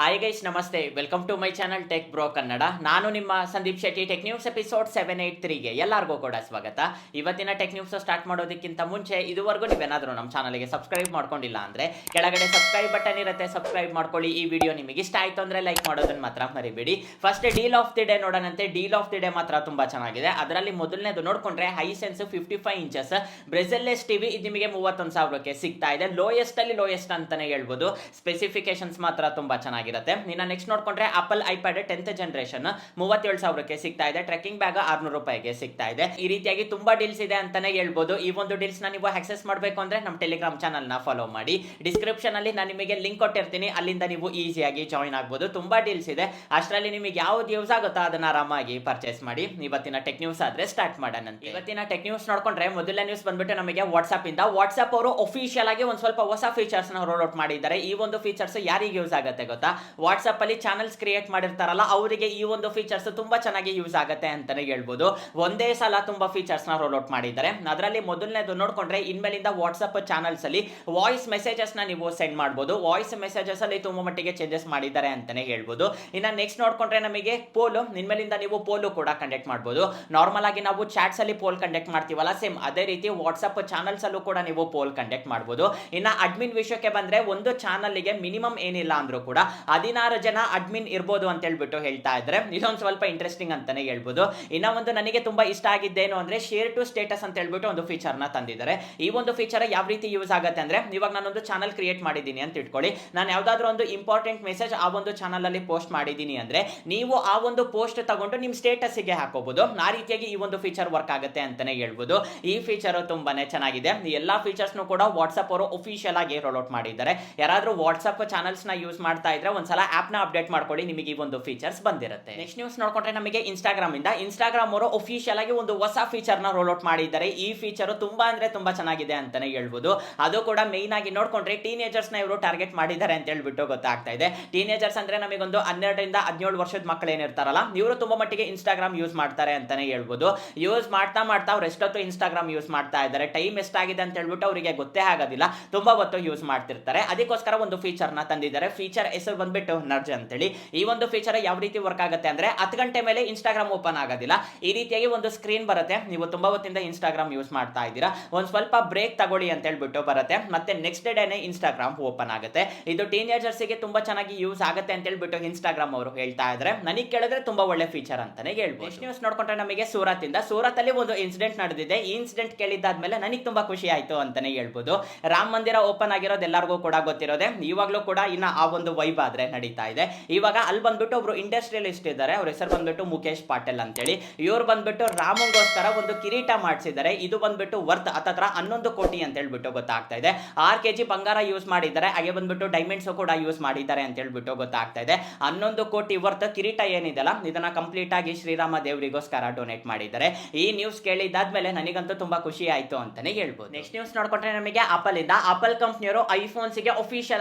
Hi guys ನಮಸ್ತೆ. Welcome to my channel tech bro Kannada ನಾನು ನಿಮ್ಮ Sandeep Shetty tech news episode seven eight ತ್ರೀಗೆ ಎಲ್ಲರಿಗೂ ಕೂಡ ಸ್ವಾಗತ. ಇವತ್ತಿನ ಟೆಕ್ ನ್ಯೂಸ್ ಸ್ಟಾರ್ಟ್ ಮಾಡೋದಕ್ಕಿಂತ ಮುಂಚೆ ಇದುವರೆಗೂ ನೀವೇನಾದರೂ ನಮ್ಮ ಚಾನಲ್ಗೆ ಸಬ್ಸ್ಕ್ರೈಬ್ ಮಾಡ್ಕೊಂಡಿಲ್ಲ ಅಂದರೆ, ಕೆಳಗಡೆ ಸಬ್ಸ್ಕ್ರೈಬ್ ಬಟನ್ ಇರುತ್ತೆ. ಸಬ್ಸ್ಕ್ರೈಬ್ ಮಾಡ್ಕೊಳ್ಳಿ. ಈ ವಿಡಿಯೋ ನಿಮಗೆ ಇಷ್ಟ ಆಯಿತು ಅಂದರೆ ಲೈಕ್ ಮಾಡೋದನ್ನು ಮಾತ್ರ ಮರಿಬೇಡಿ. First deal of the day ನೋಡೋಣಂತೆ. Deal of the day ಮಾತ್ರ ತುಂಬ ಚೆನ್ನಾಗಿದೆ. ಅದರಲ್ಲಿ ಮೊದಲನೇದು ನೋಡಿಕೊಂಡ್ರೆ Hisense fifty five inches bezelless TV ಇದು ನಿಮಗೆ ಮೂವತ್ತೊಂದು ಸಾವಿರಕ್ಕೆ ಸಿಗ್ತಾ ಇದೆ. ಲೋಯೆಸ್ಟ್ ಅಲ್ಲಿ ಲೋಯೆಸ್ಟ್ ಅಂತಾನೆ ಹೇಳ್ಬೋದು. ಸ್ಪೆಸಿಫಿಕೇಶನ್ಸ್ ಮಾತ್ರ ತುಂಬಾ ಚೆನ್ನಾಗಿರುತ್ತೆ ಇನ್ನು ನೆಕ್ಸ್ಟ್ ನೋಡ್ಕೊಂಡ್ರೆ ಆಪಲ್ ಐಪ್ಯಾಡ್ ಟೆಂತ್ ಜನರೇಷನ್ ಮೂವತ್ತೇಳು ಸಾವಿರಕ್ಕೆ ಸಿಗ್ತಾ ಇದೆ. ಟ್ರೆಕಿಂಗ್ ಬ್ಯಾಗ್ ಆರ್ನೂರು ರೂಪಾಯಿಗೆ ಸಿಗ್ತಾ ಇದೆ. ಈ ರೀತಿಯಾಗಿ ತುಂಬಾ ಡೀಲ್ಸ್ ಇದೆ ಅಂತಾನೆ ಹೇಳ್ಬೋದು. ಈ ಒಂದು ಡೀಲ್ಸ್ನ ನೀವು ಆಕ್ಸೆಸ್ ಮಾಡಬೇಕು ಅಂದ್ರೆ ನಮ್ಮ ಟೆಲಿಗ್ರಾಮ್ ಚಾನಲ್ನ ಫಾಲೋ ಮಾಡಿ. ಡಿಸ್ಕ್ರಿಪ್ಷನ್ ಅಲ್ಲಿ ನಾನು ನಿಮಗೆ ಲಿಂಕ್ ಕೊಟ್ಟಿರ್ತೀನಿ. ಅಲ್ಲಿಂದ ನೀವು ಈಸಿಯಾಗಿ ಜಾಯಿನ್ ಆಗ್ಬೋದು. ತುಂಬಾ ಡೀಲ್ಸ್ ಇದೆ. ಅಷ್ಟರಲ್ಲಿ ನಿಮಗೆ ಯಾವ್ದು ಯೂಸ್ ಆಗುತ್ತೋ ಅದನ್ನ ಆರಾಮಾಗಿ ಪರ್ಚೇಸ್ ಮಾಡಿ. ಇವತ್ತಿನ ಟೆಕ್ ನ್ಯೂಸ್ ಆದ್ರೆ ಸ್ಟಾರ್ಟ್ ಮಾಡೋಣ ಇವತ್ತಿನ ಟೆಕ್ ನ್ಯೂಸ್ ನೋಡ್ಕೊಂಡ್ರೆ ಮೊದಲ ನ್ಯೂಸ್ ಬಂದ್ಬಿಟ್ಟು ನಮಗೆ ವಾಟ್ಸ್ಆಪ್ ಇಂದ. ವಾಟ್ಸ್ಆಪ್ ಅವರು ಅಫಿಷಿಯಲ್ ಆಗಿ ಒಂದು ಸ್ವಲ್ಪ ಹೊಸ ಫೀಚರ್ಸ್ನ ರೋಲ್ ಔಟ್ ಮಾಡಿದ್ದಾರೆ. ಈ ಒಂದು ಫೀಚರ್ಸ್ ಯಾರಿಗೆ ಯೂಸ್ ಆಗುತ್ತೆ ಗೊತ್ತಾ? ವಾಟ್ಸ್ಆಪ್ ಅಲ್ಲಿ ಚಾನಲ್ಸ್ ಕ್ರಿಯೇಟ್ ಮಾಡಿರ್ತಾರಲ್ಲ, ಅವರಿಗೆ ಈ ಒಂದು ಫೀಚರ್ಸ್ ತುಂಬಾ ಚೆನ್ನಾಗಿ ಯೂಸ್ ಆಗುತ್ತೆ ಅಂತಾನೆ ಹೇಳ್ಬೋದು. ಒಂದೇ ಸಲ ತುಂಬಾ ಫೀಚರ್ಸ್ನ ರೋಲ್ ಔಟ್ ಮಾಡಿದ್ದಾರೆ. ಅದರಲ್ಲಿ ಮೊದಲನೇದು ನೋಡ್ಕೊಂಡ್ರೆ, ಇನ್ಮೇಲಿಂದ ವಾಟ್ಸಪ್ ಚಾನಲ್ಸಲ್ಲಿ ವಾಯ್ಸ್ ಮೆಸೇಜಸ್ನ ನೀವು ಸೆಂಡ್ ಮಾಡಬಹುದು ವಾಯ್ಸ್ ಮೆಸೇಜಸ್ ಅಲ್ಲಿ ತುಂಬಾ ಮಟ್ಟಿಗೆ ಚೇಂಜಸ್ ಮಾಡಿದ್ದಾರೆ ಅಂತಾನೆ ಹೇಳ್ಬೋದು. ಇನ್ನ ನೆಕ್ಸ್ಟ್ ನೋಡ್ಕೊಂಡ್ರೆ ನಮಗೆ ಪೋಲು ಇನ್ಮೇಲಿಂದ ನೀವು ಪೋಲು ಕೂಡ ಕಂಡಕ್ಟ್ ಮಾಡಬಹುದು ನಾರ್ಮಲ್ ಆಗಿ ನಾವು ಚಾಟ್ಸ್ ಅಲ್ಲಿ ಪೋಲ್ ಕಂಡಕ್ಟ್ ಮಾಡ್ತೀವಲ್ಲ ಸೇಮ್ ಅದೇ ರೀತಿ ವಾಟ್ಸಪ್ ಚಾನಲ್ಸ್ ಅಲ್ಲೂ ಕೂಡ ನೀವು ಪೋಲ್ ಕಂಡಕ್ಟ್ ಮಾಡಬಹುದು ಇನ್ನ ಅಡ್ಮಿನ್ ವಿಷಯಕ್ಕೆ ಬಂದ್ರೆ ಒಂದು ಚಾನಲ್ಗೆ ಮಿನಿಮಮ್ ಏನಿಲ್ಲ ಅಂದ್ರೂ ಕೂಡ ಹದಿನಾರು ಜನ ಅಡ್ಮಿನ್ ಇರ್ಬೋದು ಅಂತ ಹೇಳ್ಬಿಟ್ಟು ಹೇಳ್ತಾ ಇದ್ರೆ ಇದೊಂದು ಸ್ವಲ್ಪ ಇಂಟ್ರೆಸ್ಟಿಂಗ್ ಅಂತಾನೆ ಹೇಳ್ಬೋದು. ಇನ್ನೊಂದು ನನಗೆ ತುಂಬಾ ಇಷ್ಟ ಆಗಿದ್ದೇನು ಅಂದ್ರೆ ಶೇರ್ ಟು ಸ್ಟೇಟಸ್ ಅಂತ ಹೇಳ್ಬಿಟ್ಟು ಒಂದು ಫೀಚರ್ನ ತಂದಿದ್ದಾರೆ. ಈ ಒಂದು ಫೀಚರ್ ಯಾವ ರೀತಿ ಯೂಸ್ ಆಗುತ್ತೆ ಅಂದ್ರೆ, ಇವಾಗ ನಾನೊಂದು ಚಾನಲ್ ಕ್ರಿಯೇಟ್ ಮಾಡಿದ್ದೀನಿ ಅಂತ ಇಟ್ಕೊಳ್ಳಿ. ನಾನು ಯಾವ್ದಾದ್ರು ಒಂದು ಇಂಪಾರ್ಟೆಂಟ್ ಮೆಸೇಜ್ ಆ ಒಂದು ಚಾನಲ್ ಅಲ್ಲಿ ಪೋಸ್ಟ್ ಮಾಡಿದ್ದೀನಿ ಅಂದ್ರೆ, ನೀವು ಆ ಒಂದು ಪೋಸ್ಟ್ ತಗೊಂಡು ನಿಮ್ಮ ಸ್ಟೇಟಸ್ಗೆ ಹಾಕೋಬಹುದು ಆ ರೀತಿಯಾಗಿ ಈ ಒಂದು ಫೀಚರ್ ವರ್ಕ್ ಆಗುತ್ತೆ ಅಂತಾನೆ ಹೇಳ್ಬೋದು. ಈ ಫೀಚರ್ ತುಂಬಾನೇ ಚೆನ್ನಾಗಿದೆ. ಎಲ್ಲಾ ಫೀಚರ್ಸ್ ಕೂಡ ವಾಟ್ಸ್ಆಪ್ ಅವರು ಒಫಿಷಿಯಲ್ ಆಗಿ ರೋಲ್ ಔಟ್ ಮಾಡಿದ್ದಾರೆ. ಯಾರಾದ್ರೂ ವಾಟ್ಸ್ಆಪ್ ಚಾನಲ್ಸ್ನ ಯೂಸ್ ಮಾಡ್ತಾ ಇದ್ರೆ ಒಂದ್ಸಲ ಆಪ್ನ ಅಪ್ಡೇಟ್ ಮಾಡ್ಕೊಳ್ಳಿ, ನಿಮಗೆ ಈ ಒಂದು ಫೀಚರ್ಸ್ ಬಂದಿರುತ್ತೆ. ನೆಕ್ಸ್ಟ್ ನ್ಯೂಸ್ ನೋಡ್ಕೊಂಡ್ರೆ ನಮಗೆ ಇನ್ಸ್ಟಾಗ್ರಾಮ್ ಇಂದ. ಇನ್ಸ್ಟಾಗ್ರಾಮ್ ಅವರು ಒಫಿಷಿಯಲ್ ಆಗಿ ಒಂದು ಹೊಸ ಫೀಚರ್ನ ರೋಲ್ ಔಟ್ ಮಾಡಿದ್ದಾರೆ. ಈ ಫೀಚರ್ ತುಂಬಾ ಅಂದ್ರೆ ತುಂಬಾ ಚೆನ್ನಾಗಿದೆ ಅಂತಾನೆ ಹೇಳ್ಬೋದು. ಅದು ಕೂಡ ಮೇನ್ ಆಗಿ ನೋಡ್ಕೊಂಡ್ರೆ ಟೀನೇಜರ್ಸ್ನ ಇವರು ಟಾರ್ಗೆಟ್ ಮಾಡಿದ್ದಾರೆ ಅಂತ ಹೇಳ್ಬಿಟ್ಟು ಗೊತ್ತಾಗ್ತಾ ಇದೆ. ಟೀನೇಜರ್ಸ್ ಅಂದ್ರೆ ನಮಗೊಂದು ಹನ್ನೆರಡರಿಂದ ಹದಿನೇಳು ವರ್ಷದ ಮಕ್ಕಳು ಏನಿರ್ತಾರಲ್ಲ, ಇವರು ತುಂಬಾ ಮಟ್ಟಿಗೆ ಇನ್ಸ್ಟಾಗ್ರಾಮ್ ಯೂಸ್ ಮಾಡ್ತಾರೆ ಅಂತಾನೆ ಹೇಳ್ಬೋದು. ಯೂಸ್ ಮಾಡ್ತಾ ಮಾಡ್ತಾ ಅವ್ರು ಎಷ್ಟೊತ್ತು ಇನ್ಸ್ಟಾಗ್ರಾಮ್ ಯೂಸ್ ಮಾಡ್ತಾ ಇದ್ದಾರೆ ಟೈಮ್ ಎಷ್ಟಾಗಿದೆ ಅಂತ ಹೇಳ್ಬಿಟ್ಟು ಅವರಿಗೆ ಗೊತ್ತೇ ಆಗೋದಿಲ್ಲ. ತುಂಬಾ ಹೊತ್ತು ಯೂಸ್ ಮಾಡ್ತಿರ್ತಾರೆ. ಅದಕ್ಕೋಸ್ಕರ ಒಂದು ಫೀಚರ್ನ ತಂದಿದ್ದಾರೆ. ಫೀಚರ್ ಹೆಸರು ಬಂದ್ಬಿಟ್ಟು ನರ್ಜ್ ಅಂತೇಳಿ. ಈ ಒಂದು ಫೀಚರ್ ಯಾವ ರೀತಿ ವರ್ಕ್ ಆಗುತ್ತೆ ಅಂದ್ರೆ ಹತ್ತು ಗಂಟೆ ಮೇಲೆ ಇನ್ಸ್ಟಾಗ್ರಾಮ್ ಓಪನ್ ಆಗೋದಿಲ್ಲ. ಈ ರೀತಿಯಾಗಿ ಒಂದು ಸ್ಕ್ರೀನ್ ಬರುತ್ತೆ. ನೀವು ತುಂಬಾ ಹೊತ್ತಿಂದ ಇನ್ಸ್ಟಾಗ್ರಾಮ್ ಯೂಸ್ ಮಾಡ್ತಾ ಇದ್ದೀರಾ. ಒಂದು ಸ್ವಲ್ಪ ಬ್ರೇಕ್ ತಗೊಳ್ಳಿ ಅಂತ ಹೇಳ್ಬಿಟ್ಟು ಬರುತ್ತೆ. ಮತ್ತೆ ನೆಕ್ಸ್ಟ್ ಡೇನೆ ಇನ್ಸ್ಟಾಗ್ರಾಮ್ ಓಪನ್ ಆಗುತ್ತೆ. ಇದು ಟೀನೇಜರ್ಸ್ಗೆ ತುಂಬಾ ಚೆನ್ನಾಗಿ ಯೂಸ್ ಆಗುತ್ತೆ ಅಂತ ಹೇಳ್ಬಿಟ್ಟು ಇನ್ಸ್ಟಾಗ್ರಾಮ್ ಅವರು ಹೇಳ್ತಾ ಇದ್ರೆ. ನನಗೆ ಕೇಳಿದ್ರೆ ತುಂಬಾ ಒಳ್ಳೆ ಫೀಚರ್ ಅಂತಾನೆ ಹೇಳ್ಬೋದು. ನ್ಯೂಸ್ ನೋಡ್ಕೊಂಡ್ರೆ ನಮಗೆ ಸೂರತ್ ಇಂದ ಸೂರತ್ ಅಲ್ಲಿ ಒಂದು ಇನ್ಸಿಡೆಂಟ್ ನಡೆದಿದೆ. ಈ ಇನ್ಸಿಡೆಂಟ್ ಕೇಳಿದ್ದಾದ್ಮೇಲೆ ನನಗೆ ತುಂಬಾ ಖುಷಿ ಆಯ್ತು ಅಂತಾನೆ ಹೇಳ್ಬೋದು. ರಾಮ ಮಂದಿರ ಓಪನ್ ಆಗಿರೋದು ಎಲ್ಲರಿಗೂ ಕೂಡ ಗೊತ್ತಿರೋದೆ. ಇವಾಗಲೂ ಕೂಡ ಇನ್ನ ಆ ಒಂದು ವೈಬ್ ಆದ್ರೆ ನಡೀತಾ ಇದೆ. ಇವಾಗ ಅಲ್ಲಿ ಬಂದ್ಬಿಟ್ಟು ಒಬ್ರು ಇಂಡಸ್ಟ್ರಿಯಲಿಸ್ಟ್ ಇದ್ದಾರೆ. ಅವ್ರ ಹೆಸರು ಬಂದ್ಬಿಟ್ಟು ಮುಖೇಶ್ ಪಾಟೀಲ್ ಅಂತೇಳಿ. ಇವ್ರು ಬಂದ್ಬಿಟ್ಟು ರಾಮಂಗೋಸ್ಕರ ಒಂದು ಕಿರೀಟ ಮಾಡಿಸಿದ್ದಾರೆ. ಇದು ಬಂದ್ಬಿಟ್ಟು ವರ್ತ್ ಹತ್ತತ್ರ ಹನ್ನೊಂದು ಕೋಟಿ ಅಂತ ಹೇಳ್ಬಿಟ್ಟು ಗೊತ್ತಾಗ್ತಾ ಇದೆ. ಆರ್ ಕೆ ಜಿ ಬಂಗಾರ ಯೂಸ್ ಮಾಡಿದ್ದಾರೆ. ಹಾಗೆ ಬಂದ್ಬಿಟ್ಟು ಡೈಮಂಡ್ಸ್ ಕೂಡ ಯೂಸ್ ಮಾಡಿದ್ದಾರೆ ಅಂತ ಹೇಳ್ಬಿಟ್ಟು ಗೊತ್ತಾಗ್ತಾ ಇದೆ. ಹನ್ನೊಂದು ಕೋಟಿ ವರ್ತ್ ಕಿರೀಟ ಏನಿದೆಲ್ಲ ಇದನ್ನ ಕಂಪ್ಲೀಟ್ ಆಗಿ ಶ್ರೀರಾಮ ದೇವರಿಗೋಸ್ಕರ ಡೊನೇಟ್ ಮಾಡಿದ್ದಾರೆ. ಈ ನ್ಯೂಸ್ ಕೇಳಿದಾದ್ಮೇಲೆ ನನಗಂತೂ ತುಂಬಾ ಖುಷಿ ಆಯ್ತು ಅಂತಾನೆ ಹೇಳ್ಬೋದು. ನೆಕ್ಸ್ಟ್ ನ್ಯೂಸ್ ನೋಡ್ಕೊಂಡ್ರೆ ನಮಗೆ ಆಪಲ್ ಇಂದ. ಆಪಲ್ ಕಂಪ್ನಿಯವರು ಐಫೋನ್ಸ್ಗೆ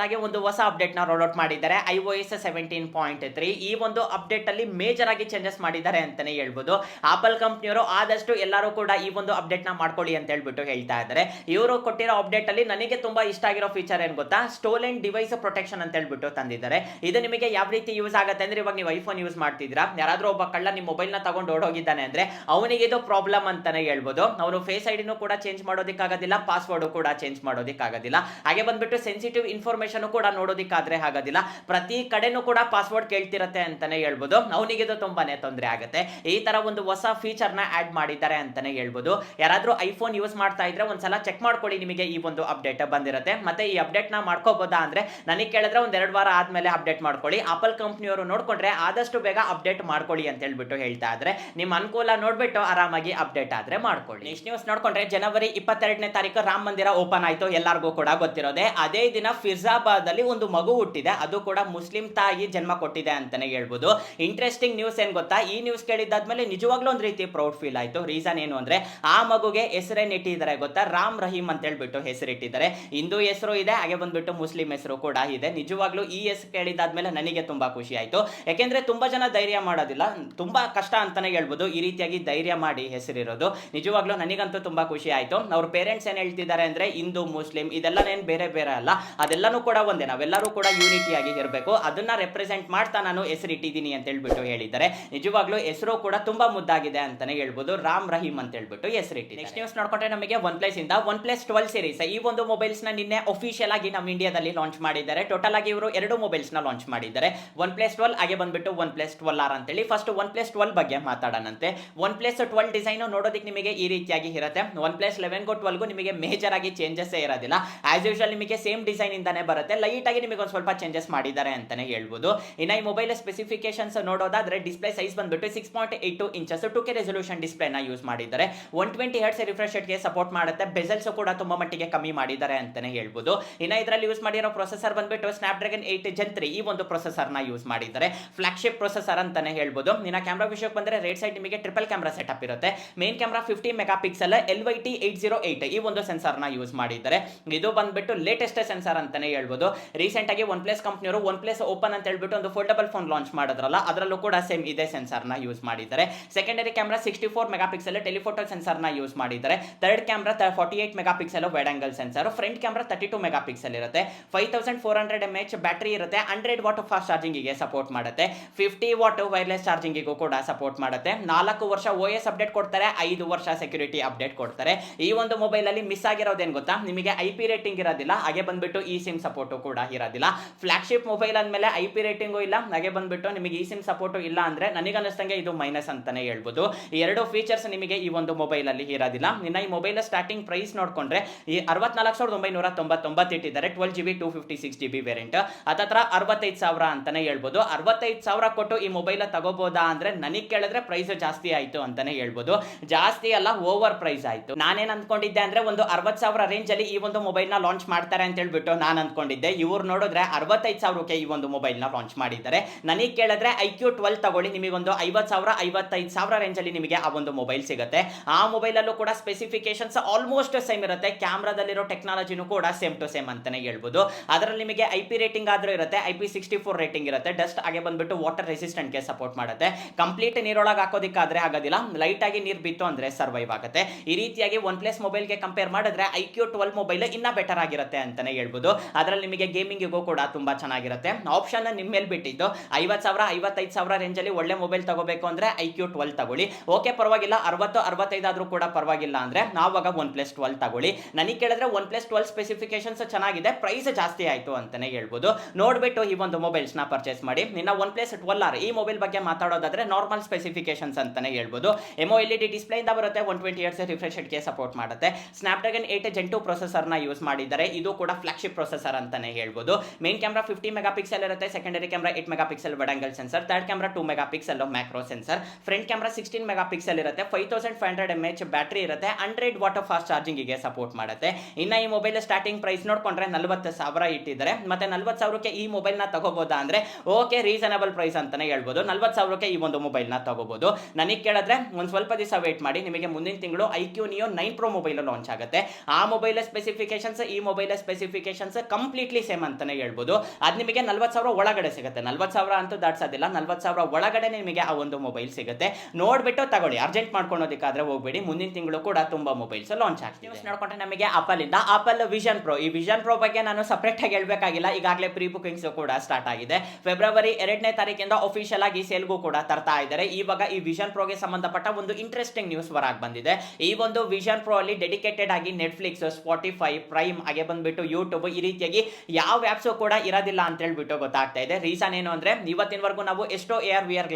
ಆಗಿ ಒಂದು ಹೊಸ ಅಪ್ಡೇಟ್ನ ರೋಲ್ ಔಟ್ ಮಾಡಿದ್ದಾರೆ. I O S seventeen point three. ಈ ಒಂದು ಅಪ್ಡೇಟ್ ಅಲ್ಲಿ ಮೇಜರ್ ಆಗಿ ಚೇಂಜಸ್ ಮಾಡಿದ್ದಾರೆ ಅಂತಾನೆ ಹೇಳ್ಬೋದು. ಆಪಲ್ ಕಂಪ್ನಿಯವರು ಆದಷ್ಟು ಎಲ್ಲರೂ ಕೂಡ ಈ ಒಂದು ಅಪ್ಡೇಟ್ನ ಮಾಡ್ಕೊಳ್ಳಿ ಅಂತ ಹೇಳ್ಬಿಟ್ಟು ಹೇಳ್ತಾ ಇದ್ದಾರೆ. ಇವರು ಕೊಟ್ಟಿರೋ ಅಪ್ಡೇಟ್ ಅಲ್ಲಿ ನನಗೆ ತುಂಬಾ ಇಷ್ಟ ಆಗಿರೋ ಫೀಚರ್ ಏನ್ ಗೊತ್ತಾ? ಸ್ಟೋಲೆನ್ ಡಿವೈಸ್ ಪ್ರೊಟೆಕ್ಷನ್ ಅಂತ ಹೇಳ್ಬಿಟ್ಟು ತಂದಿದ್ದಾರೆ. ಇದು ನಿಮಗೆ ಯಾವ ರೀತಿ ಯೂಸ್ ಆಗುತ್ತೆ ಅಂದ್ರೆ ಇವಾಗ ನೀವು ಐಫೋನ್ ಯೂಸ್ ಮಾಡ್ತಿದ್ದೀರಾ? ಯಾರಾದ್ರೂ ಒಬ್ಬ ಕಳ್ಳ ನಿಮ್ಮ ಮೊಬೈಲ್ನ ತಗೊಂಡು ಓಡೋಗಿದ್ದಾನೆ ಅಂದ್ರೆ ಅವನಿಗೆ ಇದು ಪ್ರಾಬ್ಲಮ್ ಅಂತಾನೆ ಹೇಳ್ಬೋದು. ಅವನು ಫೇಸ್ ಐಡಿನೂ ಕೂಡ ಚೇಂಜ್ ಮಾಡೋದಕ್ಕಾಗೋದಿಲ್ಲ ಪಾಸ್ವರ್ಡ್ ಕೂಡ ಚೇಂಜ್ ಮಾಡೋದಕ್ಕಾಗೋದಿಲ್ಲ. ಹಾಗೆ ಬಂದ್ಬಿಟ್ಟು ಸೆನ್ಸಿಟಿವ್ ಇನ್ಫಾರ್ಮೇಶನ್ ಕೂಡ ನೋಡೋದಿಕ್ಕಾದ್ರೆ ಆಗೋದಿಲ್ಲ. ಪ್ರತಿ ಕಡೆನೂ ಕೂಡ ಪಾಸ್ವರ್ಡ್ ಕೇಳ್ತಿರತ್ತೆ ಅಂತಾನೆ ಹೇಳ್ಬೋದು. ಅವನಿಗೆ ತುಂಬಾ ತೊಂದರೆ ಆಗುತ್ತೆ. ಈ ತರ ಒಂದು ಹೊಸ ಫೀಚರ್ನ ಆಡ್ ಮಾಡಿದ್ದಾರೆ ಅಂತಾನೆ ಹೇಳ್ಬೋದು. ಯಾರಾದರೂ ಐಫೋನ್ ಯೂಸ್ ಮಾಡ್ತಾ ಇದ್ರೆ ಒಂದ್ಸಲ ಚೆಕ್ ಮಾಡ್ಕೊಳ್ಳಿ ನಿಮಗೆ ಈ ಒಂದು ಅಪ್ಡೇಟ್ ಬಂದಿರುತ್ತೆ. ಮತ್ತೆ ಈ ಅಪ್ಡೇಟ್ನ ಮಾಡ್ಕೋಬೋದಾ ಅಂದ್ರೆ ನನಗೆ ಕೇಳಿದ್ರೆ ಒಂದ್ ಎರಡು ವಾರ ಆದ್ಮೇಲೆ ಅಪ್ಡೇಟ್ ಮಾಡ್ಕೊಳ್ಳಿ. ಆಪಲ್ ಕಂಪ್ನಿಯವರು ನೋಡ್ಕೊಂಡ್ರೆ ಆದಷ್ಟು ಬೇಗ ಅಪ್ಡೇಟ್ ಮಾಡ್ಕೊಳ್ಳಿ ಅಂತ ಹೇಳ್ಬಿಟ್ಟು ಹೇಳ್ತಾ ಇದ್ರೆ ನಿಮ್ಮ ಅನುಕೂಲ ನೋಡ್ಬಿಟ್ಟು ಆರಾಮಾಗಿ ಅಪ್ಡೇಟ್ ಆದ್ರೆ ಮಾಡ್ಕೊಳ್ಳಿ. ನೆಕ್ಸ್ಟ್ ನ್ಯೂಸ್ ನೋಡ್ಕೊಂಡ್ರೆ ಜನವರಿ ಇಪ್ಪತ್ತೆರಡನೇ ತಾರೀಕು ರಾಮ ಮಂದಿರ ಓಪನ್ ಆಯ್ತು. ಎಲ್ಲರಿಗೂ ಕೂಡ ಗೊತ್ತಿರೋದೆ. ಅದೇ ದಿನ ಫಿರ್ಜಾಬಾದ್ ಅಲ್ಲಿ ಒಂದು ಮಗು ಹುಟ್ಟಿದೆ. ಅದು ಕೂಡ ಮುಸ್ಲಿಂ ತಾಯಿ ಜನ್ಮ ಕೊಟ್ಟಿದೆ ಅಂತಾನೆ ಹೇಳ್ಬೋದು. ಇಂಟ್ರೆಸ್ಟಿಂಗ್ ನ್ಯೂಸ್ ಏನ್ ಗೊತ್ತಾ? ಈ ನ್ಯೂಸ್ ಕೇಳಿದ್ದಾದ್ಮೇಲೆ ನಿಜವಾಗ್ಲೂ ಒಂದು ರೀತಿ ಪ್ರೌಡ್ ಫೀಲ್ ಆಯ್ತು. ರೀಸನ್ ಏನು ಅಂದ್ರೆ, ಆ ಮಗುಗೆ ಹೆಸರೇನ್ ಇಟ್ಟಿದ್ದಾರೆ ಗೊತ್ತಾ? ರಾಮ್ ರಹೀಮ್ ಅಂತ ಹೇಳ್ಬಿಟ್ಟು ಹೆಸರಿಟ್ಟಿದ್ದಾರೆ. ಹಿಂದೂ ಹೆಸರು ಇದೆ, ಹಾಗೆ ಬಂದ್ಬಿಟ್ಟು ಮುಸ್ಲಿಂ ಹೆಸರು ಕೂಡ ಇದೆ. ನಿಜವಾಗ್ಲೂ ಈ ಹೆಸರು ಕೇಳಿದಾದ್ಮೇಲೆ ನನಗೆ ತುಂಬಾ ಖುಷಿ ಆಯ್ತು. ಯಾಕೆಂದ್ರೆ ತುಂಬಾ ಜನ ಧೈರ್ಯ ಮಾಡೋದಿಲ್ಲ. ತುಂಬಾ ಕಷ್ಟ ಅಂತಾನೆ ಹೇಳ್ಬೋದು. ಈ ರೀತಿಯಾಗಿ ಧೈರ್ಯ ಮಾಡಿ ಹೆಸರಿರೋದು. ನಿಜವಾಗ್ಲೂ ನನಗಂತೂ ತುಂಬಾ ಖುಷಿ ಆಯ್ತು. ಅವ್ರ ಪೇರೆಂಟ್ಸ್ ಏನ್ ಹೇಳ್ತಿದ್ದಾರೆ ಅಂದ್ರೆ, ಹಿಂದೂ, ಮುಸ್ಲಿಂ ಇದೆಲ್ಲ ಏನ್ ಬೇರೆ ಬೇರೆ ಅಲ್ಲ. ಅದೆಲ್ಲನೂ ಕೂಡ ಒಂದೇ. ನಾವೆಲ್ಲರೂ ಕೂಡ ಯೂನಿಟಿ ಆಗಿರಬೇಕು ಅದನ್ನ ರೆಪ್ರೆಸೆಂಟ್ ಮಾಡ್ತಾ ನಾನು ಹೆಸರು ಇಟ್ಟಿದ್ದೀನಿ ಅಂತ ಹೇಳ್ಬಿಟ್ಟು ಹೇಳಿದ್ದಾರೆ. ನಿಜವಾಗ್ಲೂ ಹೆಸರು ಕೂಡ ತುಂಬಾ ಮುದ್ದಾಗಿದೆ ಅಂತಾನೆ ಹೇಳ್ಬೋದು. ರಾಮ್ ರಹೀಮ್ ಅಂತ ಹೇಳ್ಬಿಟ್ಟು ಹೆಸರಿಟ್ಟಿದ್ದಾರೆ. ನೆಕ್ಸ್ಟ್ ನ್ಯೂಸ್ ನೋಡ್ಕೊಂಡ್ರೆ ನಮಗೆ ಒನ್ ಪ್ಲಸ್ ಇಂದ ಒನ್ ಪ್ಲಸ್ ಟ್ವೆಲ್ ಸೀರೀಸ್ ಈ ಒಂದು ಮೊಬೈಲ್ಸ್ನ ನಿನ್ನೆ ಅಫಿಷಿಯಲ್ ಆಗಿ ನಮ್ಮ ಇಂಡಿಯಾದಲ್ಲಿ ಲಾಂಚ್ ಮಾಡಿದ್ದಾರೆ. ಟೋಟಲ್ ಆಗಿ ಇವರು ಎರಡು ಮೊಬೈಲ್ಸ್ನ ಲಾಂಚ್ ಮಾಡಿದ್ದಾರೆ. ಒನ್ ಪ್ಲಸ್ ಟ್ವೆಲ್ ಹಾಗೆ ಬಂದ್ಬಿಟ್ಟು ಒನ್ ಪ್ಲಸ್ ಟ್ವೆಲ್ ಆರ್ ಅಂತೇಳಿ. ಫಸ್ಟ್ ಒನ್ ಪ್ಲಸ್ ಟ್ವೆಲ್ ಬಗ್ಗೆ ಮಾತಾಡೋಣಂತೆ. ಒನ್ ಪ್ಲಸ್ ಟ್ವೆಲ್ ಡಿಸೈನ್ ನೋಡೋದಕ್ಕೆ ನಿಮಗೆ ಈ ರೀತಿಯಾಗಿ ಇರುತ್ತೆ. ಒನ್ ಪ್ಲಸ್ ಲೆವೆನ್ಗೂ ಟ್ವೆಲ್ಗೂ ನಿಮಗೆ ಮೇಜರ್ ಆಗಿ ಚೇಂಜಸ್ ಇರೋದಿಲ್ಲ. ಆಸ್ ಯೂಶಲ್ ನಿಮಗೆ ಸೇಮ್ ಡಿಸೈನ್ ಇಂದಾನೆ ಬರುತ್ತೆ. ಲೈಟ್ ಆಗಿ ನಿಮಗೆ ಒಂದು ಸ್ವಲ್ಪ ಚೇಂಜಸ್ ಮಾಡಿದ್ದಾರೆ. ಅಂತಾನೆ ಹೇಳ್ಬೋದು. ಇನ್ನ ಈ ಮೊಬೈಲ್ ಸ್ಪೆಸಿಫಿಕೇಶನ್ಸ್ ನೋಡೋದಾದ್ರೆ ಡಿಸ್ಪ್ಲೇ ಸೈಜ್ ಬಂದ್ಬಿಟ್ಟು six point eight two inches two K resolution ಡಿಸ್ಪ್ಲೇನ use ಮಾಡಿದ್ದಾರೆ. ಒನ್ ಟ್ವೆಂಟಿ ಹರ್ಟ್ಸ್ ರಿಫ್ರೆಶ್ಗೆ ಸಪೋರ್ಟ್ ಮಾಡುತ್ತೆ. ಬೆಸಲ್ಸ್ ಕೂಡ ತುಂಬಾ ಮಟ್ಟಿಗೆ ಕಮ್ಮಿ ಮಾಡಿದ್ದಾರೆ ಅಂತಾನೆ ಹೇಳ್ಬೋದು. ಇನ್ನ ಇದರಲ್ಲಿ ಯೂಸ್ ಮಾಡಿರೋ ಪ್ರೊಸೆಸರ್ ಬಂದ್ಬಿಟ್ಟು Snapdragon eight gen three ಈ ಒಂದು ಪ್ರೊಸೆಸರ್ನ ಯೂಸ್ ಮಾಡಿದ್ದಾರೆ. ಫ್ಲಾಗ್ಶಿಪ್ ಪ್ರೊಸೆಸರ್ ಅಂತಾನೆ ಹೇಳ್ಬೋದು. ಇನ್ನ ಕ್ಯಾಮ್ರಾ ವಿಷಯಕ್ಕೆ ಬಂದ್ರೆ ರೈಟ್ ಸೈಡ್ ನಿಮಗೆ ಟ್ರಿಪಲ್ ಕ್ಯಾಮ್ರಾ ಸೆಟಪ್ ಇರುತ್ತೆ. Main camera fifty megapixel L Y T eight zero eight ಈ ಒಂದು ಸೆನ್ಸರ್ನ ಯೂಸ್ ಮಾಡಿದ್ದಾರೆ. ಇದು ಬಂದ್ಬಿಟ್ಟು ಲೇಟೆಸ್ಟ್ ಸೆನ್ಸರ್ ಅಂತಾನೆ ಹೇಳ್ಬೋದು. ರೀಸೆಂಟ್ ಆಗಿ ಒನ್ ಪ್ಲಸ್ ಕಂಪ್ನಿಯವರು ಒನ್ ಪ್ಲಸ್ ಓಪನ್ ಅಂತ ಹೇಳ್ಬಿಟ್ಟು ಒಂದು ಫೋಲ್ಡಬಲ್ ಫೋನ್ ಲಾಂಚ್ ಮಾಡಿದ್ರಲ್ಲ, ಅದರಲ್ಲೂ ಕೂಡ ಸೇಮ್ ಇದೇ ಸೆನ್ಸರ್ನ ಯೂಸ್ ಮಾಡಿದ್ದಾರೆ. Secondary camera sixty four megapixel telephoto ಸೆನ್ಸರ್ನ use ಮಾಡಿದ್ದಾರೆ. Third camera forty eight megapixel wide angle sensor front camera thirty two megapixel ಇರುತ್ತೆ. Five thousand four hundred M H battery ಇರುತ್ತೆ. Hundred watt fast ಚಾರ್ಜಿಂಗಿಗೆ support ಮಾಡುತ್ತೆ. Fifty watt wireless ಚಾರ್ಜಿಂಗಿಗೂ ಕೂಡ support ಮಾಡುತ್ತೆ. ನಾಲ್ಕು ವರ್ಷ ಓ ಎಸ್ ಅಪ್ಡೇಟ್ ಕೊಡ್ತಾರೆ. ಐದು ವರ್ಷ ಸೆಕ್ಯೂರಿಟಿ ಅಪ್ಡೇಟ್ ಕೊಡ್ತಾರೆ. ಈ ಒಂದು ಮೊಬೈಲ್ ಅಲ್ಲಿ ಮಿಸ್ ಆಗಿರೋದೇನು ಗೊತ್ತಾ? ನಿಮಗೆ ಐ ಪಿ ರೇಟಿಂಗ್ ಇರೋದಿಲ್ಲ. ಹಾಗೆ ಬಂದ್ಬಿಟ್ಟು ಇ ಸಿಮ್ ಸಪೋರ್ಟು ಕೂಡ ಇರೋದಿಲ್ಲ. ಫ್ಲಾಗ್ಶಿಪ್ ಮೊಬೈಲ್ ಅಂದಮೇಲೆ ಐ ಪಿ ರೇಟಿಂಗು ಇಲ್ಲ, ಹಾಗೆ ಬಂದ್ಬಿಟ್ಟು ನಿಮಗೆ ಈ ಸಿಮ್ ಸಪೋರ್ಟು ಇಲ್ಲ ಅಂದರೆ ನನಗೆ ಅನ್ನಿಸ್ತಂಗೆ ಇದು ಮೈನಸ್ ಅಂತಲೇ ಹೇಳ್ಬೋದು. ಈ ಎರಡು ಫೀಚರ್ಸ್ ನಿಮಗೆ ಈ ಒಂದು ಮೊಬೈಲಲ್ಲಿ ಇರೋದಿಲ್ಲ. ನಿನ್ನ ಈ ಮೊಬೈಲ್ ಸ್ಟಾರ್ಟಿಂಗ್ ಪ್ರೈಸ್ ನೋಡಿಕೊಂಡ್ರೆ ಈ ಅರವತ್ನಾಲ್ಕು ಸಾವಿರದ ಒಂಬೈನೂರ ತೊಂಬತ್ತೊಂಬತ್ತು ಇಟ್ಟಿದ್ದಾರೆ. Twelve G B two fifty six G B variant ಹತ್ತತ್ರ ಅರವತ್ತೈದು ಸಾವಿರ ಅಂತಲೇ ಹೇಳ್ಬೋದು. ಅರವತ್ತೈದು ಸಾವಿರ ಕೊಟ್ಟು ಈ ಮೊಬೈಲ್ ತಗೋಬೋದಾ ಅಂದರೆ ನನಗೆ ಕೇಳಿದ್ರೆ ಪ್ರೈಸ್ ಜಾಸ್ತಿ ಆಯಿತು ಅಂತಲೇ ಹೇಳ್ಬೋದು. ಜಾಸ್ತಿ ಅಲ್ಲ ಓವರ್ ಪ್ರೈಸ್ ಆಯಿತು. ನಾನೇನು ಅನ್ಕೊಂಡಿದ್ದೆ ಅಂದರೆ ಒಂದು ಅರವತ್ತು ಸಾವಿರ ರೇಂಜಲ್ಲಿ ಈ ಒಂದು ಮೊಬೈಲ್ನ ಲಾಂಚ್ ಮಾಡ್ತಾರೆ ಅಂತ ಹೇಳ್ಬಿಟ್ಟು ನಾನು ಅನ್ಕೊಂಡಿದ್ದೆ. ಇವ್ರು ನೋಡಿದ್ರೆ ಅರವತ್ತೈದು ಸಾವಿರಕ್ಕೆ ಈ ಒಂದು ಮೊಬೈಲ್ನ ಲಾಂಚ್ ಮಾಡಿದ್ದಾರೆ. ನನಗೆ ಕೇಳಿದ್ರೆ ಐ ಕ್ಯೂ ಟ್ವೆಲ್ ತಗೊಳ್ಳಿ, ನಿಮಗೊಂದು ಐವತ್ತು ಸಾವಿರ, ಐವತ್ತೈದು ಸಾವಿರ ರೇಂಜ್ ಅಲ್ಲಿ ನಿಮಗೆ ಆ ಒಂದು ಮೊಬೈಲ್ ಸಿಗುತ್ತೆ. ಆ ಮೊಬೈಲಲ್ಲೂ ಕೂಡ ಸ್ಪೆಸಿಫಿಕೇಶನ್ಸ್ ಆಲ್ಮೋಸ್ಟ್ ಸೇಮ್ ಇರುತ್ತೆ. ಕ್ಯಾಮ್ರಾದಲ್ಲಿರೋ ಟೆಕ್ನಾಲಜಿನೂ ಕೂಡ ಸೇಮ್ ಟು ಸೇಮ್ ಅಂತಾನೆ ಹೇಳ್ಬೋದು. ಅದರಲ್ಲಿ ನಿಮಗೆ ಐ ಪಿ ರೇಟಿಂಗ್ ಆದರೂ ಇರುತ್ತೆ I P sixty four rating ಇರುತ್ತೆ. ಡಸ್ಟ್ ಹಾಗೆ ಬಂದ್ಬಿಟ್ಟು ವಾಟರ್ ರೆಸಿಸ್ಟೆಂಟ್ಗೆ ಸಪೋರ್ಟ್ ಮಾಡುತ್ತೆ. ಕಂಪ್ಲೀಟ್ ನೀರೊಳಗೆ ಹಾಕೋದಿಕ್ಕಾದ್ರೆ ಆಗೋದಿಲ್ಲ. ಲೈಟ್ ಆಗಿ ನೀರು ಬಿತ್ತು ಅಂದರೆ ಸರ್ವೈವ್ ಆಗುತ್ತೆ. ಈ ರೀತಿಯಾಗಿ ಒನ್ ಪ್ಲಸ್ ಮೊಬೈಲ್ಗೆ ಕಂಪೇರ್ ಮಾಡಿದ್ರೆ ಐ ಕ್ಯೂ ಟ್ವೆಲ್ ಮೊಬೈಲ್ ಇನ್ನೂ ಬೆಟರ್ ಆಗಿರುತ್ತೆ ಅಂತಾನೆ ಹೇಳ್ಬೋದು. ಅದರಲ್ಲಿ ನಿಮಗೆ ಗೇಮಿಂಗಿಗೂ ಕೂಡ ತುಂಬಾ ಚೆನ್ನಾಗಿರುತ್ತೆ ಆಪ್ಷನ್ ನಿಮ್ಮ ಮೇಲೆ ಬಿಟ್ಟಿದ್ದು. ಐವತ್ತು ಸಾವಿರ, ಐವತ್ತೈದು ಸಾವಿರ ರೇಂಜಲ್ಲಿ ಒಳ್ಳೆ ಮೊಬೈಲ್ ತಗೋಬೇಕು ಅಂದ್ರೆ ಐ ಕ್ಯೂ ಟ್ವೆಲ್ ತಗೊಳ್ಳಿ. ಓಕೆ ಪರವಾಗಿಲ್ಲ. ಅರವತ್ತು, ಅರವತ್ತೈದು ಆದ್ರೂ ಕೂಡ ಪರವಾಗಿಲ್ಲ ಅಂದ್ರೆ ನಾವಾಗ ಒನ್ ಪ್ಲಸ್ ಟ್ವೆಲ್ ತಗೊಳ್ಳಿ. ನನಗೆ ಕೇಳಿದ್ರೆ ಒನ್ ಪ್ಲಸ್ ಟ್ವೆಲ್ ಸ್ಪೆಸಿಫಿಕೇಶನ್ಸ್ ಚೆನ್ನಾಗಿದೆ. ಪ್ರೈಸ್ ಜಾಸ್ತಿ ಆಯ್ತು ಅಂತಾನೆ ಹೇಳ್ಬೋದು. ನೋಡ್ಬಿಟ್ಟು ಈ ಒಂದು ಮೊಬೈಲ್ಸ್ನ ಪರ್ಚೇಸ್ ಮಾಡಿ. ನಿನ್ನ ಒನ್ ಪ್ಲಸ್ ಟ್ವೆಲ್ ಆರ್ ಈ ಮೊಬೈಲ್ ಬಗ್ಗೆ ಮಾತಾಡೋದಾದ್ರೆ ನಾರ್ಮಲ್ ಸ್ಪೆಸಿಫಿಕೇಶನ್ಸ್ ಅಂತಲೇ ಹೇಳ್ಬೋದು. ಎಮೋ ಎಲ್ ಇ ಡಿ ಡಿಸ್ಪ್ಲೇಯಿಂದ ಬರುತ್ತೆ. ಒನ್ ಟ್ವೆಂಟಿ ಇಯರ್ಸ್ ರಿಫ್ರೆಶ್ಗೆ ಸಪೋರ್ಟ್ ಮಾಡುತ್ತೆ. ಸ್ನಾಪ್ಡ್ರಾಗನ್ ಏಟ್ ಏಯ್ಟ್ ಟು ಪ್ರೊಸೆಸರ್ನ ಯೂಸ್ ಮಾಡಿದ್ದಾರೆ. ಇದು ಕೂಡ ಫ್ಲಾಗ್ಶಿಪ್ ಪ್ರೊಸೆಸರ್ ಅಂತಲೇ ಹೇಳ್ಬೋದು. Main camera fifty megapixel ಇರುತ್ತೆ secondary camera eight megapixel wide angle sensor third camera two megapixel macro sensor front camera sixteen megapixel ಇರುತ್ತೆ five thousand five hundred M H battery ಇರುತ್ತೆ hundred watt fast ಚಾರ್ಜಿಂಗಿಗೆ support ಮಾಡುತ್ತೆ. ಇನ್ನ ಈ mobile starting price ನೋಡ್ಕೊಂಡ್ರೆ ನಲ್ವತ್ತು ಸಾವಿರ ಇಟ್ಟಿದ್ದಾರೆ. ಮತ್ತೆ ನಲ್ವತ್ತು ಸಾವಿರಕ್ಕೆ ಈ ಮೊಬೈಲ್ನ ತಗೋಬೋದಾ ಅಂದ್ರೆ ಓಕೆ ರೀಸನಬಲ್ ಪ್ರೈಸ್ ಅಂತಾನೆ ಹೇಳ್ಬೋದು. ನಲ್ವತ್ತು ಸಾವಿರಕ್ಕೆ ಈ ಒಂದು ಮೊಬೈಲ್ನ ತಗೋಬಹುದು ನನಗೆ ಕೇಳಿದ್ರೆ ಒಂದು ಸ್ವಲ್ಪ ದಿವಸ ವೇಟ್ ಮಾಡಿ, ನಿಮಗೆ ಮುಂದಿನ ತಿಂಗಳು iQOO Neo nine Pro mobile launch ಆಗುತ್ತೆ. ಆ ಮೊಬೈಲ್ ಸ್ಪೆಸಿಫಿಕೇಶನ್ಸ್ ಈ ಮೊಬೈಲ್ ಸ್ಪೆಸಿಫಿಕೇಶನ್ಸ್ ಕಂಪ್ಲೀಟ್ಲಿ ಸೇಮ್ ಅಂತಾನೆ ಹೇಳ್ಬೋದು. ಅದು ನಿಮಗೆ ನಲ್ವತ್ತು ಸಾವಿರ ಒಳಗಡೆ ಸಿಗುತ್ತೆ. ನಲ್ವತ್ತು ಸಾವಿರ ಅಂತೂ ದಾಟ್ಸೋದಿಲ್ಲ ನಲ್ವತ್ತು ಸಾವಿರ ಒಳಗಡೆ ನಿಮಗೆ ಆ ಒಂದು ಮೊಬೈಲ್ ಸಿಗುತ್ತೆ. ನೋಡ್ಬಿಟ್ಟು ತಗೊಳ್ಳಿ. ಅರ್ಜೆಂಟ್ ಮಾಡ್ಕೊಳೋದಕ್ಕಾದ್ರೆ ಹೋಗ್ಬೇಡಿ. ಮುಂದಿನ ತಿಂಗಳು ಕೂಡ ತುಂಬ ಮೊಬೈಲ್ಸ್ ಲಾಂಚ್ ಆಗ್ತಿದೆ. ನ್ಯೂಸ್ ನೋಡ್ಕೊಂಡ್ರೆ ನಮಗೆ ಇಂದ ಆಪಲ್ ವಿಷನ್ ಪ್ರೋ ಈ ವಿಷನ್ ಪ್ರೋ ಬಗ್ಗೆ ನಾನು ಸಪ್ರೇಟ್ ಆಗಿ ಹೇಳಬೇಕಾಗಿಲ್ಲ. ಈಗಾಗಲೇ ಪ್ರೀ ಬುಕಿಂಗ್ಸ್ ಕೂಡ ಸ್ಟಾರ್ಟ್ ಆಗಿದೆ. ಫೆಬ್ರವರಿ ಎರಡನೇ ತಾರೀಕಿಂದ ಅಫಿಷಿಯಲ್ ಆಗಿ ಸೇಲ್ಗೂ ಕೂಡ ತರ್ತಾ ಇದ್ದಾರೆ. ಇವಾಗ ಈ ವಿಷನ್ ಪ್ರೋಗೆ ಸಂಬಂಧಪಟ್ಟ ಒಂದು ಇಂಟ್ರೆಸ್ಟಿಂಗ್ ನ್ಯೂಸ್ ಹೊರಗೆ ಬಂದಿದೆ. ಈ ಒಂದು ವಿಷನ್ ಪ್ರೋ ಅಲ್ಲಿ ಡೆಡಿಕೇಟೆಡ್ ಆಗಿ ನೆಟ್ಫ್ಲಿಕ್ಸ್ ಸ್ಪಾಟಿಫೈ ಪ್ರೈಮ್ ಹಾಗೆ ಬಂದ್ಬಿಟ್ಟು ಯೂಟ್ಯೂಬ್ ಈ ರೀತಿಯಾಗಿ ಯಾವ ಆ್ಯಪ್ಸು ಕೂಡ ಇರೋದಿಲ್ಲ ಅಂತ ಹೇಳ್ಬಿಟ್ಟು ಗೊತ್ತಾಗ್ತಾ ಇದೆ. ರೀಸನ್ ಏನು ಅಂದ್ರೆ ಇವತ್ತಿನವರೆಗೂ ನಾವು ಎಷ್ಟೋ ಎ ಆರ್ ವಿ ಆರ್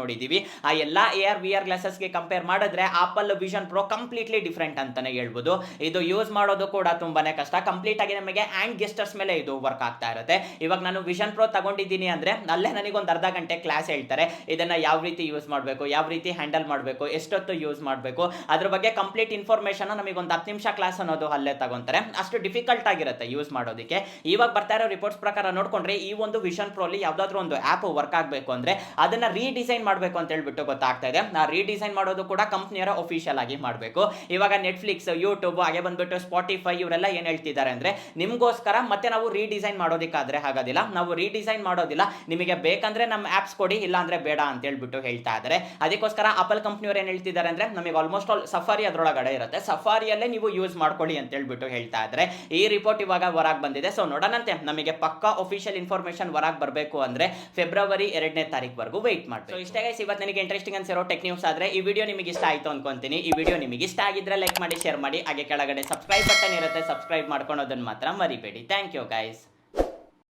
ನೋಡಿದೀವಿ. ಆ ಎಲ್ಲಾ ಎ ಆರ್ ವಿ ಆರ್ ಗ್ಲಾಸಸ್ಗೆ ಕಂಪೇರ್ ಮಾಡಿದ್ರೆ Apple Vision Pro completely different ಅಂತಾನೆ ಹೇಳ್ಬೋದು. ಇದು ಯೂಸ್ ಮಾಡೋದು ಕೂಡ ತುಂಬಾನೇ ಕಷ್ಟ. ಕಂಪ್ಲೀಟ್ ಆಗಿ ನಮಗೆ ಆ್ಯಂಡ್ ಗೆಸ್ಟರ್ಸ್ ಮೇಲೆ ಇದು ವರ್ಕ್ ಆಗ್ತಾ ಇರುತ್ತೆ. ಇವಾಗ ನಾನು ವಿಷನ್ ಪ್ರೋ ತಗೊಂಡಿದ್ದೀನಿ ಅಂದ್ರೆ ಅಲ್ಲೇ ನನಗೆ ಒಂದು ಅರ್ಧ ಗಂಟೆ ಕ್ಲಾಸ್ ಹೇಳ್ತಾರೆ. ಇದನ್ನ ಯಾವ ರೀತಿ ಯೂಸ್ ಮಾಡಬೇಕು, ಯಾವ ರೀತಿ ಹ್ಯಾಂಡಲ್ ಮಾಡಬೇಕು, ಎಷ್ಟೊತ್ತು ಯೂಸ್ ಮಾಡಬೇಕು, ಅದ್ರ ಬಗ್ಗೆ ಕಂಪ್ಲೀಟ್ ಇನ್ಫಾರ್ಮೇಶನ್ ನಮಗೆ ಒಂದು ಹತ್ತು ನಿಮಿಷ ಕ್ಲಾಸ್ ಅನ್ನೋದು ಅಲ್ಲೇ ತಗೊಂತಾರೆ. ಅಷ್ಟು ಡಿಫಿಕಲ್ಟ್ ಆಗಿರುತ್ತೆ ಯೂಸ್ ಮಾಡೋದಕ್ಕೆ. ಇವಾಗ ಬರ್ತಾ ಇರೋ ರಿಪೋರ್ಟ್ಸ್ ಪ್ರಕಾರ ನೋಡ್ಕೊಂಡ್ರೆ ಈ ಒಂದು ವಿಷನ್ ಪ್ರೋಲಿ ಯಾವ್ದಾದ್ರು ಒಂದು ಆ್ಯಪ್ ವರ್ಕ್ ಆಗಬೇಕು ಅಂದ್ರೆ ಅದನ್ನ ರೀಡಿಸೈನ್ ಮಾಡಬೇಕು ಅಂತ ಹೇಳ್ಬಿಟ್ಟು ಗೊತ್ತಾಗ್ತಾ ಇದೆ. ಆ ರೀಡಿಸೈನ್ ಮಾಡೋದು ಕೂಡ ಕಂಪ್ನಿಯರ ಅಫಿಷಿಯಲ್ ಆಗಿ ಮಾಡಬೇಕು. ಇವಾಗ ನೆಟ್ಫ್ಲಿಕ್ಸ್ ಯೂಟ್ಯೂಬ್ ಹಾಗೆ ಬಂದ್ಬಿಟ್ಟು ಸ್ಪಾಟಿಫೈ ಇವರೆಲ್ಲ ಏನ್ ಹೇಳ್ತಿದ್ದಾರೆ ಅಂದ್ರೆ, ನಿಮ್ಗೋಸ್ಕರ ಮತ್ತೆ ನಾವು ರೀಡಿಸೈನ್ ಮಾಡೋದಿಕ್ಕಾದ್ರೆ ಆಗೋದಿಲ್ಲ ನಾವು ರೀಡಿಸೈನ್ ಮಾಡೋದಿಲ್ಲ. ನಿಮಗೆ ಬೇಕಂದ್ರೆ ನಮ್ಮ ಆಪ್ಸ್ ಕೊಡಿ ಇಲ್ಲ ಅಂದ್ರೆ ಬೇಡ ಅಂತ ಹೇಳ್ಬಿಟ್ಟು ಹೇಳ್ತಾ ಇದ್ದಾರೆ. ಅದಕ್ಕೋಸ್ಕರ ಆಪಲ್ ಕಂಪ್ನಿಯವ್ರು ಏನ್ ಹೇಳ್ತಿದ್ದಾರೆ ಅಂದ್ರೆ, ನಮಗೆ ಆಲ್ಮೋಸ್ಟ್ ಆಲ್ ಸಫಾರಿ ಅದರೊಳಗಡೆ ಇರುತ್ತೆ. ಸಫಾರಿಯಲ್ಲೇ ನೀವು ಯೂಸ್ ಮಾಡ್ಕೊಳ್ಳಿ ಅಂತ ಹೇಳ್ಬಿಟ್ಟು ಹೇಳ್ತಾ ಇದ್ದಾರೆ. ಈ ರಿಪೋರ್ಟ್ ಇವಾಗ ಹೊರಗೆ ಬಂದಿದೆ. ಸೊ ನೋಡೋಣಂತೆ. ನಮಗೆ ಪಕ್ಕಾ ಅಫಿಷಿಯಲ್ ಅಫಿಷಿಯಲ್ ಇನ್ಫಾರ್ಮೇಷನ್ ಹೊರಗೆ ಬರಬೇಕು ಅಂದರೆ ಫೆಬ್ರವರಿ ಎರಡನೇ ತಾರೀಕುವರೆಗೂ ವೆಯ್ಟ್ ಮಾಡಿ ಇಷ್ಟ ಇಷ್ಟೇ ಗೈಸ್ ಇವತ್ತು ನನಗೆ ಇಂಟ್ರೆಸ್ಟಿಂಗ್ ಅನ್ಸಿರೋ ಟೆಕ್ ನ್ಯೂಸ್ ಆದರೆ ಈ ವಿಡಿಯೋ ನಿಮಗೆ ಇಷ್ಟ ಆಯಿತು ಅನ್ಕೊಂತೀನಿ. ಈ ವಿಡಿಯೋ ನಿಮಗೆ ಇಷ್ಟ ಆಗಿದ್ರೆ ಲೈಕ್ ಮಾಡಿ ಶೇರ್ ಮಾಡಿ, ಹಾಗೆ ಕೆಳಗಡೆ ಸಬ್ಸ್ಕ್ರೈಬ್ ಬಟನ್ ಇರುತ್ತೆ ಸಬ್ಸ್ಕ್ರೈಬ್ ಮಾಡ್ಕೊಳೋದನ್ನು ಮಾತ್ರ ಮರಿಬೇಡಿ. Thank you guys